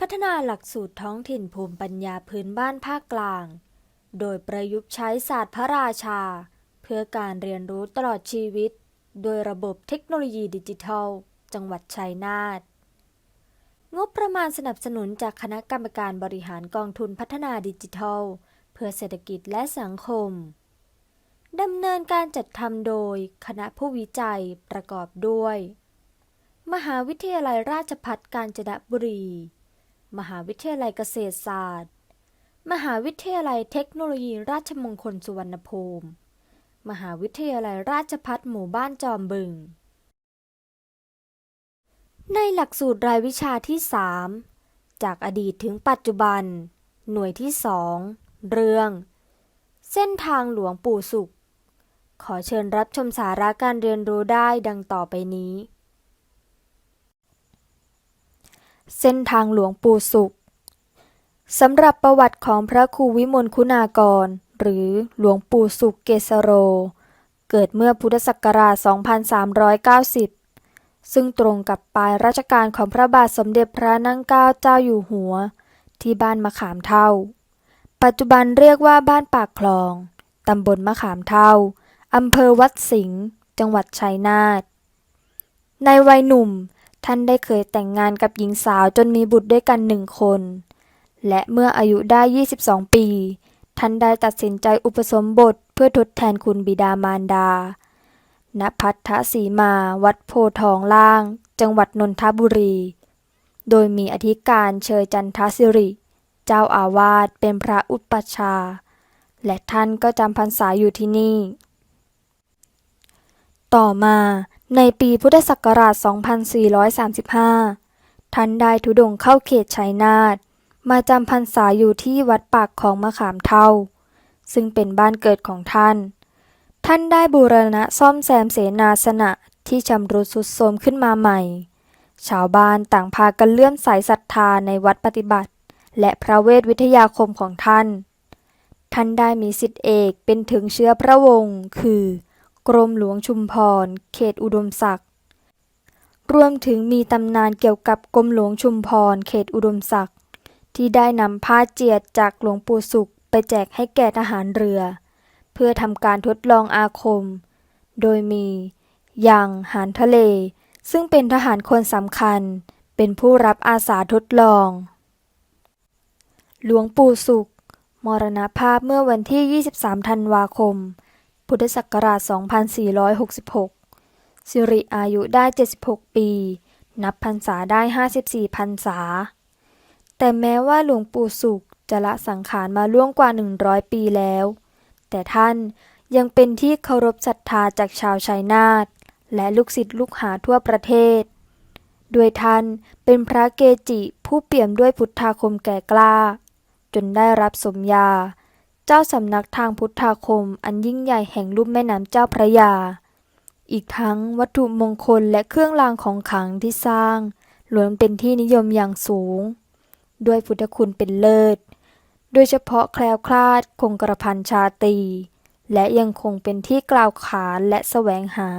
พัฒนาหลักสูตรท้องถิ่นภูมิปัญญาพื้นบ้านภาคกลาง โดยประยุกต์ใช้ศาสตร์พระราชา เพื่อการเรียนรู้ตลอดชีวิต โดยระบบเทคโนโลยีดิจิทัล จังหวัดชัยนาท งบประมาณสนับสนุนจากคณะกรรมการบริหารกองทุนพัฒนาดิจิทัล เพื่อเศรษฐกิจและสังคม ดำเนินการจัดทำโดยคณะผู้วิจัยประกอบด้วย มหาวิทยาลัยราชภัฏกาญจนบุรี มหาวิทยาลัยเกษตรศาสตร์ มหาวิทยาลัยเทคโนโลยีราชมงคลสุวรรณภูมิ มหาวิทยาลัยราชภัฏหมู่บ้านจอมบึง ในหลักสูตรรายวิชาที่ 3 จากอดีตถึงปัจจุบัน หน่วยที่ 2 เรื่อง เส้นทางหลวงปู่สุข ขอเชิญรับชมสาระการเรียนรู้ได้ดังต่อไปนี้ เส้นทางหลวงปู่สุขสำหรับประวัติของพระครูวิมลคุณากร หรือหลวงปู่สุขเกษโร เกิดเมื่อพุทธศักราช 2390 ซึ่งตรงกับปลายรัชกาลของพระบาทสมเด็จพระนั่งเกล้าเจ้าอยู่หัว ที่บ้านมะขามเท่า ปัจจุบันเรียกว่าบ้านปากคลอง ตำบลมะขามเท่า อำเภอวัดสิงห์ จังหวัดชัยนาท ในวัยหนุ่ม ท่านได้เคยแต่งงานกับหญิงสาวจนมีบุตรด้วยกันหนึ่งคน และเมื่ออายุได้ 22 ปี ท่านได้ตัดสินใจอุปสมบทเพื่อทดแทนคุณบิดามารดา ณ พัทธสีมาวัดโพทองล่าง จังหวัดนนทบุรี โดยมีอธิการเชยจันทศิริ เจ้าอาวาสเป็นพระอุปัชฌาย์และท่านก็จำพรรษาอยู่ที่นี่ ต่อมา ในปีพุทธศักราช 2435 ท่านได้ทุดงเข้าเขตชัยนาท มาจำพรรษาอยู่ที่วัดปากของมะขามเท่า ซึ่งเป็นบ้านเกิดของท่าน ท่านได้บูรณะซ่อมแซมเสนาสนะที่ชำรุดทรุดโทรมขึ้นมาใหม่ ชาวบ้านต่างพากันเลื่อมใสศรัทธาในวัดปฏิบัติ และพระเวทวิทยาคมของท่าน ท่านได้มีสิทธิเอกเป็นถึงเชื้อพระวงศ์คือ กรมหลวงชุมพร เขตอุดมศักดิ์รวมถึงมีตำนานเกี่ยวกับกรมหลวงชุมพร เขตอุดมศักดิ์ที่ได้นำผ้าเจียดจากหลวงปู่สุขไปแจกให้แก่ทหารเรือ เพื่อทำการทดลองอาคม โดยมียังหานทะเล ซึ่งเป็นทหารคนสำคัญ เป็นผู้รับอาสาทดลอง หลวงปู่สุข มรณภาพเมื่อวันที่ 23 ธันวาคม พุทธศักราช 2466 สิริอายุได้ 76 ปี นับพรรษาได้ 54 พรรษา แต่แม้ว่าหลวงปู่สุขจะละสังขารมาล่วงกว่า 100 ปีแล้ว แต่ท่านยังเป็นที่เคารพศรัทธาจากชาวชัยนาทและลูกศิษย์ลูกหาทั่วประเทศ ด้วยท่านเป็นพระเกจิผู้เปี่ยมด้วยพุทธาคมแก่กล้า จนได้รับสมญา เจ้าสำนักทางพุทธาคมอันยิ่งใหญ่แห่งลุ่มแม่น้ำเจ้าพระยา อีกทั้งวัตถุมงคลและเครื่องรางของขลังที่สร้างล้วนเป็นที่นิยมอย่างสูง ด้วยพุทธคุณเป็นเลิศ โดยเฉพาะแคล้วคลาดคงกระพันชาตี และยังคงเป็นที่กล่าวขานและแสวงหา